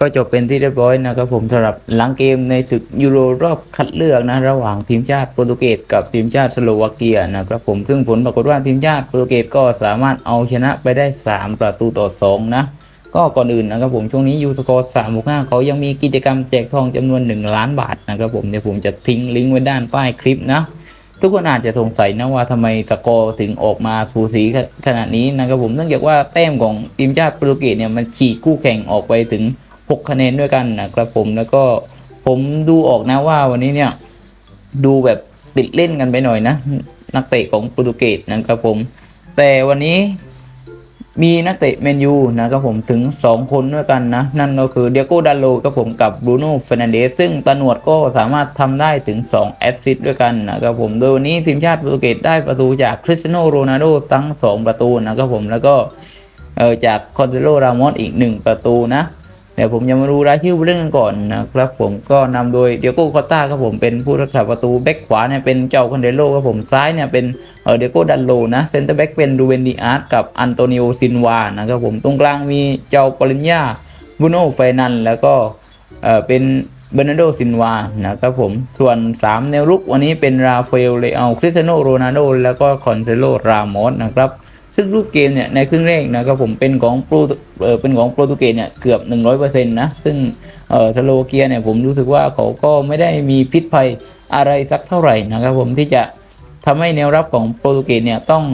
ก็จบเป็นที่เรียบร้อยนะครับผมสำหรับหลังเกมในศึกยูโรรอบคัดเลือกนะระหว่างทีมชาติโปรตุเกสกับทีมชาติสโลวาเกียนะครับผมซึ่งผลปรากฏว่าทีมชาติโปรตุเกสก็สามารถเอาชนะไปได้ 3 ประตูต่อ 2 นะ ก็ก่อนอื่นนะครับผมช่วงนี้ยูสกอร์3 6 5เขายังมีกิจกรรมแจกทองจำนวน 1 ล้านบาทนะครับผมเดี๋ยวผมจะทิ้งลิงก์ไว้ด้านใต้คลิปนะทุกคนอาจจะสงสัยนะว่าทำไมสกอร์ถึงออกมาสูสีขขนาดนี้นะครับผมเนื่องจากว่าแต้มของทีมชาติโปรตุเกสเนี่ยมันฉีกคู่แข่งออกไปถึง 6 คะแนนด้วยกันนะครับผมแล้วก็ผมดูออกนะว่าวันนี้เนี่ยดูแบบติดเล่นกันไปหน่อยนะ นักเตะของโปรตุเกสนะครับผม แต่วันนี้มีนักเตะแมนยูนะครับผมถึง 2 คนด้วยกันนะ นั่นก็คือเดียโก้ดาโลกับผมกับบรูโน่เฟรนันเดสซึ่งตาหนวดก็สามารถทำได้ถึง 2 แอสซิสต์ด้วยกันนะครับผมโดยวันนี้ทีมชาติโปรตุเกสได้ประตูจากคริสเตียโนโรนัลโดทั้ง 2 ประตูนะครับผมแล้วก็จากคอนเซโลรามอสอีก 1 ประตูนะ เดี๋ยวผมจะมาดูรายชื่อผู้เล่นกันก่อนนะครับผมก็นำโดยเดียโก้คอตตาครับผมเป็นผู้รักษาประตูแบ็กขวาเนี่ยเป็นเจ้าคอนเดโลครับผมซ้ายเนี่ยเป็นเดียโก้ดันโลนะเซนเตอร์แบ็กเป็นดูเวนดีอาร์ตกับอันโตนิโอซินวานะครับผมตรงกลางมีเจ้าปริญญาบูโน่ไฟนันแล้วก็เออเป็นเบรนโดซินวานะครับผม ส่วน 3 แนวรุกวันนี้เป็นราฟาเอลเลอาคริสเตโนโรนัลโดแล้วก็คอนเซโลรามอสนะครับ ซึ่งรูปเกมเนี่ยในครึ่งแรกนะครับผมเป็นของโปรตุเป็นของโปรตุเกสเนี่ยเกือบ 100%นะซึ่งเออสโลวาเกียเนี่ยผมรู้สึกว่าเขาก็ไม่ได้มีพิษภัยอะไรสักเท่าไหร่นะครับผมที่จะทำให้แนวรับของโปรตุเกสเนี่ยต้อง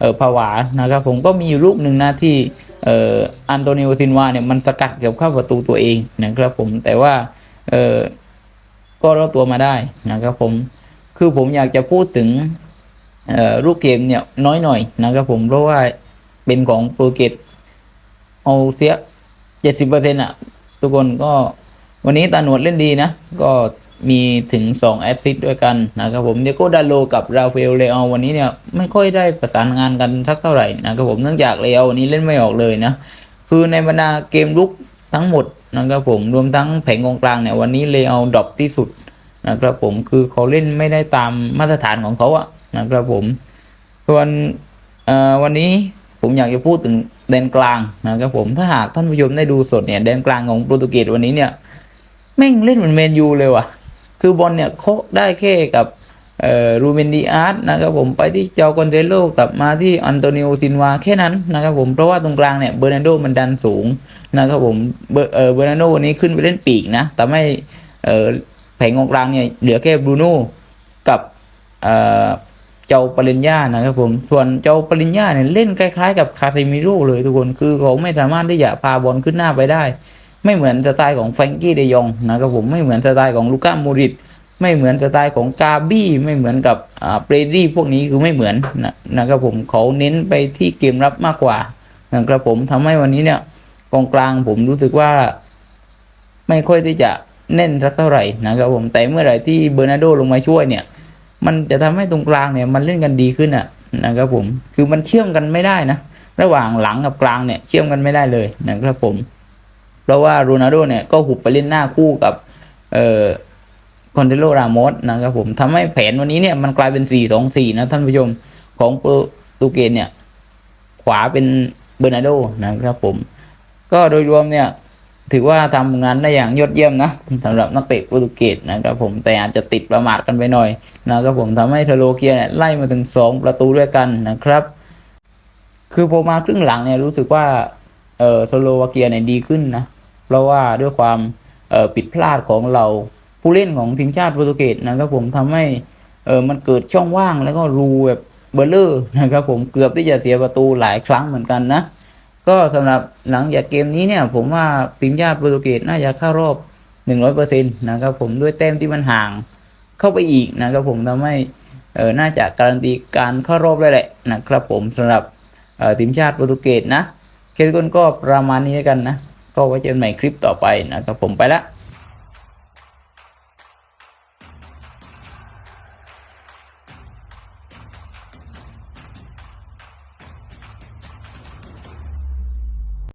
เออผวานะครับผมก็มีอยู่ลูกหนึ่งนะที่เอออันโตนิโอซินวาเนี่ยมันสกัดเกือบเข้าประตูตัวเองนะครับผมแต่ว่าเออก็รอดตัวมาได้นะครับผมคือผมอยากจะพูดถึง รูปเกมเนี่ยน้อยหน่อยนะครับผมเพราะว่าเป็นของโปรเกสเอาเสียเจ็ดสิบเปอร์เซ็นต์อะ ทุกคนก็วันนี้ตาหนวดเล่นดีนะ ก็มีถึง2แอสซิสต์ด้วยกันนะครับผมเดโก้ดาโลกับราฟเอลเลอวันนี้เนี่ยไม่ค่อยได้ประสานงานกันสักเท่าไหร่นะครับผมเนื่องจากเลอวันนี้เล่นไม่ออกเลยนะคือในบรรดาเกมลุกทั้งหมดนะครับผมรวมทั้งแผงกองกลางเนี่ยวันนี้เลอดรอปที่สุดนะครับผมคือเขาเล่นไม่ได้ตามมาตรฐานของเขาอะ นะครับผม ส่วนวันนี้ผมอยากจะพูดถึงแดนกลางนะครับผมถ้าหากท่านผู้ชมได้ดูสดเนี่ยแดนกลางของโปรตุเกสวันนี้เนี่ยแม่งเล่นเหมือนเมนยูเลยว่ะ คือบอลเนี่ยโคได้แค่กับรูเบนดีอาร์ตนะครับผมไปที่เจ้ากอนเดโลกลับมาที่อันโตนิโอซินวาแค่นั้นนะครับผมเพราะว่าตรงกลางเนี่ยเบอร์นาร์โดมันดันสูงนะครับผมเบอร์เบอร์นาร์โดวันนี้ขึ้นไปเล่นปีกนะแต่ไม่แผงกองกลางเนี่ยเหลือแค่บรูโน่กับ เจ้าปริญญานะครับผม ส่วนเจ้าปริญญาเนี่ยเล่นคล้ายๆ กับคาเซมิโร่เลยทุกคน คือเขาไม่สามารถที่จะพาบอลขึ้นหน้าไปได้ ไม่เหมือนสไตล์ของแฟรงกี้เดยองนะครับผม ไม่เหมือนสไตล์ของลูก้ามูริตไม่เหมือนสไตล์ของกาบี้ไม่เหมือนกับอ่าเปรดี้พวกนี้คือไม่เหมือนนะนะครับผมเขาเน้นไปที่เกมรับมากกว่านะครับผมทำให้วันนี้เนี่ยกองกลางผมรู้สึกว่า ไม่ค่อยที่จะเน้นสักเท่าไหร่นะครับผมแต่เมื่อไหร่ที่เบอร์นาร์โดลงมาช่วยเนี่ย มันจะทำให้ตรงกลางเนี่ยมันเล่นกันดีขึ้นอะนะครับผมคือมันเชื่อมกันไม่ได้นะระหว่างหลังกับกลางเนี่ยเชื่อมกันไม่ได้เลยนะครับผม เพราะว่าโรนัลโดเนี่ยก็หุบไปเล่นหน้าคู่กับเอ่อคอนเทโลรามอสนะครับผมทำให้แผนวันนี้เนี่ยมันกลายเป็น 4 2 4 นะท่านผู้ชมของโปรตุเกสเนี่ย ขวาเป็นเบอร์นาร์โดนะครับผม ก็โดยรวมเนี่ย ถือว่าทำงานได้อย่างยอดเยี่ยมนะสำหรับนักเตะโปรตุเกสนะครับผมแต่อาจจะติดประมาทกันไปหน่อยนะครับผมทำให้สโลเกียเนี่ยไล่มาถึง 2 ประตูด้วยกันนะครับ คือพอมาครึ่งหลังเนี่ยรู้สึกว่าเออสโลวาเกียเนี่ยดีขึ้นนะเพราะว่าด้วยความเออผิดพลาดของเราผู้เล่นของทีมชาติโปรตุเกสนะครับผมทำให้เออมันเกิดช่องว่างแล้วก็รูแบบเบลเลอร์นะครับผมเกือบที่จะเสียประตูหลายครั้งเหมือนกันนะ ก็สำหรับหลังจากเกมนี้เนี่ยผมว่าทีมชาติโปรตุเกสน่าจะเข้ารอบ 100%นะครับผมด้วยแต้มที่มันห่างเข้าไปอีกนะครับผมทำให้เออน่าจะการันตีการเข้ารอบได้แหละนะครับผมสำหรับเอ่อทีมชาติโปรตุเกสนะเคสกนก็ประมาณนี้แล้วกันนะ ก็ไว้เจอกันใหม่คลิปต่อไปนะครับผมไปละ